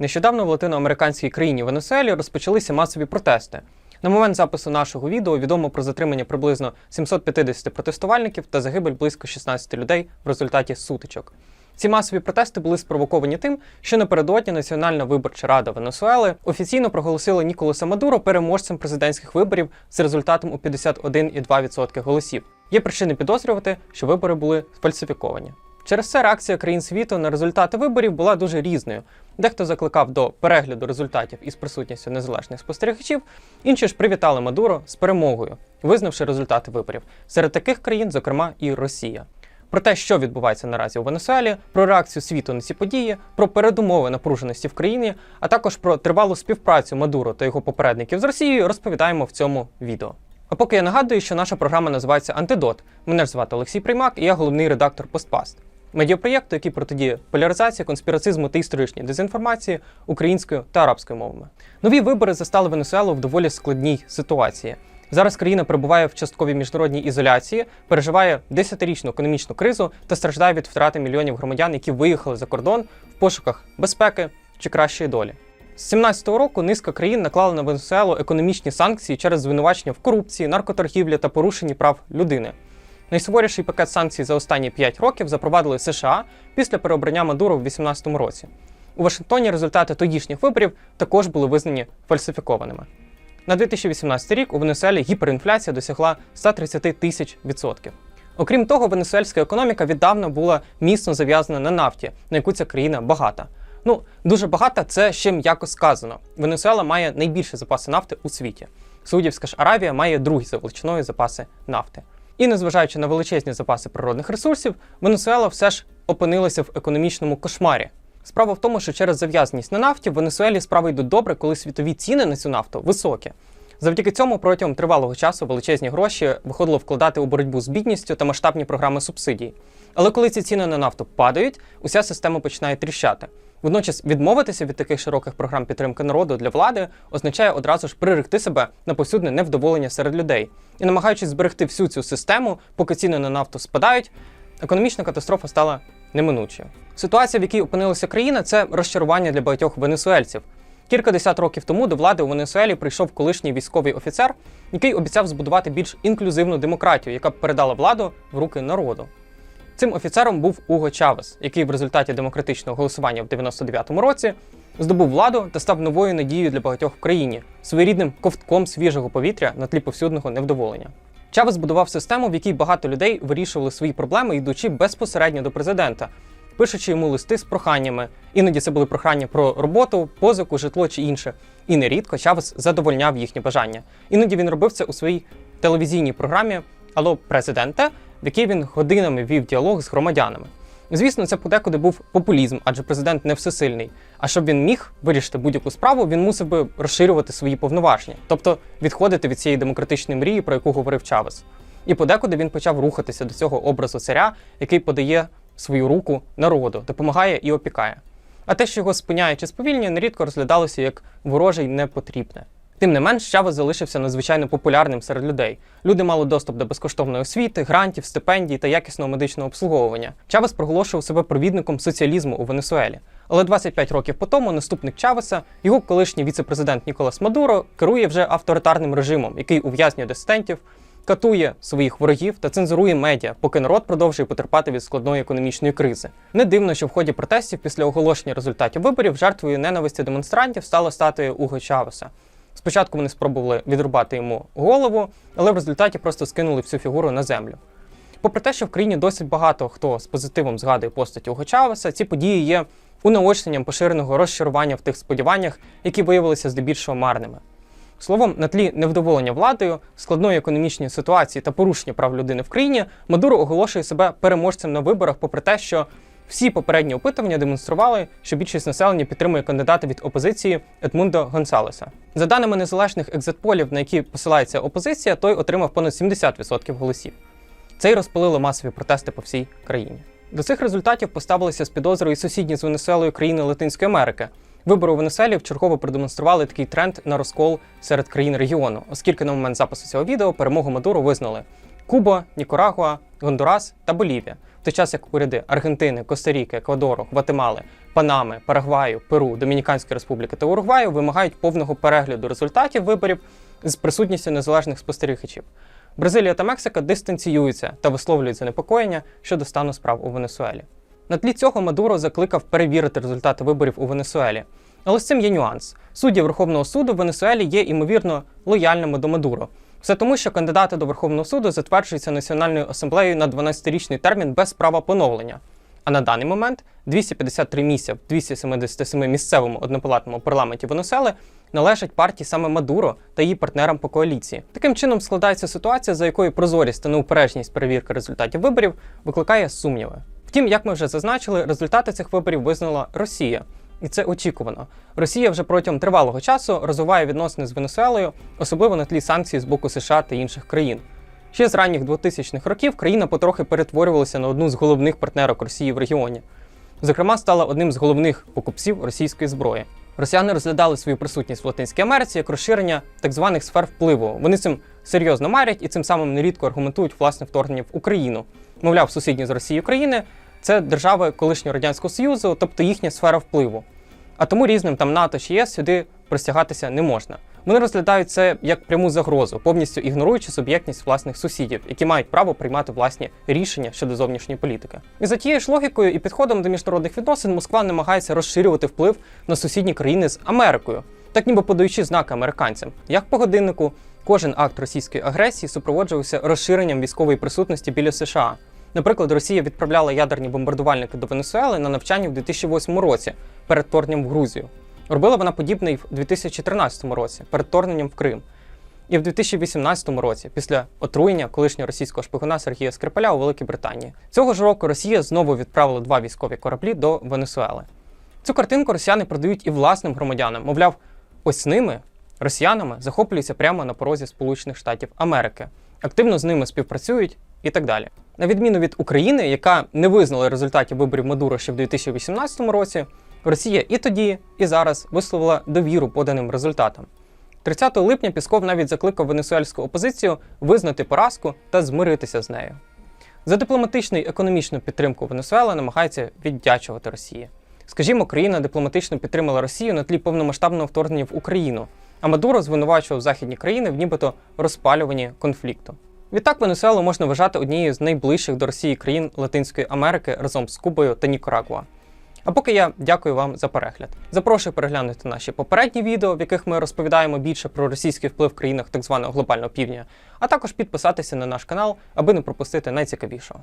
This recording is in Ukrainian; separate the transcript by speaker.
Speaker 1: Нещодавно в латиноамериканській країні Венесуелі розпочалися масові протести. На момент запису нашого відео відомо про затримання приблизно 750 протестувальників та загибель близько 16 людей в результаті сутичок. Ці масові протести були спровоковані тим, що напередодні Національна виборча рада Венесуели офіційно проголосила Ніколаса Мадуро переможцем президентських виборів з результатом у 51,2% голосів. Є причини підозрювати, що вибори були сфальсифіковані. Через це реакція країн світу на результати виборів була дуже різною. Дехто закликав до перегляду результатів із присутністю незалежних спостерігачів, інші ж привітали Мадуро з перемогою, визнавши результати виборів. Серед таких країн, зокрема, і Росія. Про те, що відбувається наразі у Венесуелі, про реакцію світу на ці події, про передумови напруженості в країні, а також про тривалу співпрацю Мадуро та його попередників з Росією, розповідаємо в цьому відео. А поки я нагадую, що наша програма називається Антидот. Мене ж звати Олексій Приймак, і я головний редактор Постпаст. Медіапроєкту, який протидіє поляризації, конспірацизму та історичній дезінформації українською та арабською мовами. Нові вибори застали Венесуелу в доволі складній ситуації. Зараз країна перебуває в частковій міжнародній ізоляції, переживає десятирічну економічну кризу та страждає від втрати мільйонів громадян, які виїхали за кордон в пошуках безпеки чи кращої долі. З 17-го року низка країн наклала на Венесуелу економічні санкції через звинувачення в корупції, наркоторгівлі та порушенні прав людини. Найсуворіший пакет санкцій за останні 5 років запровадили США після переобрання Мадуро в 2018 році. У Вашингтоні результати тодішніх виборів також були визнані фальсифікованими. На 2018 рік у Венесуелі гіперінфляція досягла 130 тисяч відсотків. Окрім того, венесуельська економіка віддавна була міцно зав'язана на нафті, на яку ця країна багата. Ну, дуже багата це ще м'яко сказано. Венесуела має найбільші запаси нафти у світі. Саудівська ж Аравія має другі за величиною запаси нафти. І незважаючи на величезні запаси природних ресурсів, Венесуела все ж опинилася в економічному кошмарі. Справа в тому, що через зав'язаність на нафті в Венесуелі справи йдуть добре, коли світові ціни на цю нафту високі. Завдяки цьому протягом тривалого часу величезні гроші виходило вкладати у боротьбу з бідністю та масштабні програми субсидій. Але коли ці ціни на нафту падають, уся система починає тріщати. Водночас відмовитися від таких широких програм підтримки народу для влади означає одразу ж приректи себе на повсюдне невдоволення серед людей. І намагаючись зберегти всю цю систему, поки ціни на нафту спадають, економічна катастрофа стала неминучою. Ситуація, в якій опинилася країна, це розчарування для багатьох венесуельців. Кілька десят років тому до влади у Венесуелі прийшов колишній військовий офіцер, який обіцяв збудувати більш інклюзивну демократію, яка б передала владу в руки народу. Цим офіцером був Уго Чавес, який в результаті демократичного голосування в 99-му році здобув владу та став новою надією для багатьох в країні, своєрідним ковтком свіжого повітря на тлі повсюдного невдоволення. Чавес будував систему, в якій багато людей вирішували свої проблеми, йдучи безпосередньо до президента, пишучи йому листи з проханнями. Іноді це були прохання про роботу, позику, житло чи інше. І нерідко Чавес задовольняв їхні бажання. Іноді він робив це у своїй телевізійній програмі Алло, президенте, в якій він годинами вів діалог з громадянами. Звісно, це подекуди був популізм, адже президент не всесильний. А щоб він міг вирішити будь-яку справу, він мусив би розширювати свої повноваження, тобто відходити від цієї демократичної мрії, про яку говорив Чавес. І подекуди він почав рухатися до цього образу царя, який подає свою руку народу, допомагає і опікає. А те, що його спиняє чи сповільнює, нерідко розглядалося як вороже й непотрібне. Тим не менш, Чавес залишився надзвичайно популярним серед людей. Люди мали доступ до безкоштовної освіти, грантів, стипендій та якісного медичного обслуговування. Чавес проголошував себе провідником соціалізму у Венесуелі. Але 25 років по тому наступник Чавеса, його колишній віце-президент Ніколас Мадуро, керує вже авторитарним режимом, який ув'язнює дисидентів, катує своїх ворогів та цензурує медіа, поки народ продовжує потерпати від складної економічної кризи. Не дивно, що в ході протестів після оголошення результатів виборів жертвою ненависті демонстрантів стала статуя Уго Чавеса. Спочатку вони спробували відрубати йому голову, але в результаті просто скинули всю фігуру на землю. Попри те, що в країні досить багато хто з позитивом згадує постать Уго Чавеса, ці події є унаочненням поширеного розчарування в тих сподіваннях, які виявилися здебільшого марними. Словом, на тлі невдоволення владою, складної економічної ситуації та порушення прав людини в країні, Мадуро оголошує себе переможцем на виборах, попри те, що всі попередні опитування демонстрували, що більшість населення підтримує кандидата від опозиції Едмундо Гонсалеса. За даними незалежних екзитполів, на які посилається опозиція, той отримав понад 70% голосів. Це й розпалило масові протести по всій країні. До цих результатів поставилися з підозрою і сусідні з Венесуелою країни Латинської Америки. Вибори у Венесуелі вчергово продемонстрували такий тренд на розкол серед країн регіону, оскільки на момент запису цього відео перемогу Мадуру визнали Куба, Нікарагуа, Гондурас та Болівія. В той час як уряди Аргентини, Коста-Ріки, Еквадору, Гватемали, Панами, Парагваю, Перу, Домініканської Республіки та Уругваю вимагають повного перегляду результатів виборів з присутністю незалежних спостерігачів. Бразилія та Мексика дистанціюються та висловлюють занепокоєння щодо стану справ у Венесуелі. На тлі цього Мадуро закликав перевірити результати виборів у Венесуелі. Але з цим є нюанс. Судді Верховного суду в Венесуелі є ймовірно лояльними до Мадуро. Все тому, що кандидати до Верховного суду затверджуються Національною асамблеєю на 12-річний термін без права поновлення. А на даний момент 253 місця в 277 місцевому однопалатному парламенті Венесуели належать партії саме Мадуро та її партнерам по коаліції. Таким чином складається ситуація, за якою прозорість та неупередженість перевірки результатів виборів викликає сумніви. Втім, як ми вже зазначили, результати цих виборів визнала Росія. І це очікувано. Росія вже протягом тривалого часу розвиває відносини з Венесуелою, особливо на тлі санкцій з боку США та інших країн. Ще з ранніх 2000-х років країна потрохи перетворювалася на одну з головних партнерок Росії в регіоні. Зокрема, стала одним з головних покупців російської зброї. Росіяни розглядали свою присутність в Латинській Америці як розширення так званих сфер впливу. Вони цим серйозно марять і цим самим нерідко аргументують власне вторгнення в Україну. Мовляв, сусідні з Росією країни це держави колишнього радянського союзу, тобто їхня сфера впливу. А тому різним там НАТО чи ЄС сюди простягатися не можна. Вони розглядають це як пряму загрозу, повністю ігноруючи суб'єктність власних сусідів, які мають право приймати власні рішення щодо зовнішньої політики. І за тією ж логікою і підходом до міжнародних відносин Москва намагається розширювати вплив на сусідні країни з Америкою, так ніби подаючи знаки американцям. Як по годиннику, кожен акт російської агресії супроводжувався розширенням військової присутності біля США. Наприклад, Росія відправляла ядерні бомбардувальники до Венесуели на навчання в 2008 році перед вторгненням в Грузію. Робила вона подібне і в 2014 році перед вторгненням в Крим. І в 2018 році, після отруєння колишнього російського шпигуна Сергія Скрипаля у Великій Британії. Цього ж року Росія знову відправила два військові кораблі до Венесуели. Цю картинку росіяни продають і власним громадянам. Мовляв, ось ними, росіянами, захоплюються прямо на порозі Сполучених Штатів Америки, активно з ними співпрацюють і так далі. На відміну від України, яка не визнала результатів виборів Мадуро ще в 2018 році, Росія і тоді, і зараз висловила довіру поданим результатам. 30 липня Пісков навіть закликав венесуельську опозицію визнати поразку та змиритися з нею. За дипломатичну і економічну підтримку Венесуела намагається віддячувати Росії. Скажімо, країна дипломатично підтримала Росію на тлі повномасштабного вторгнення в Україну, а Мадуро звинувачував західні країни в нібито розпалюванні конфлікту. Відтак Венесуелу можна вважати однією з найближчих до Росії країн Латинської Америки разом з Кубою та Нікарагуа. А поки я дякую вам за перегляд. Запрошую переглянути наші попередні відео, в яких ми розповідаємо більше про російський вплив в країнах так званого глобального півдня, а також підписатися на наш канал, аби не пропустити найцікавішого.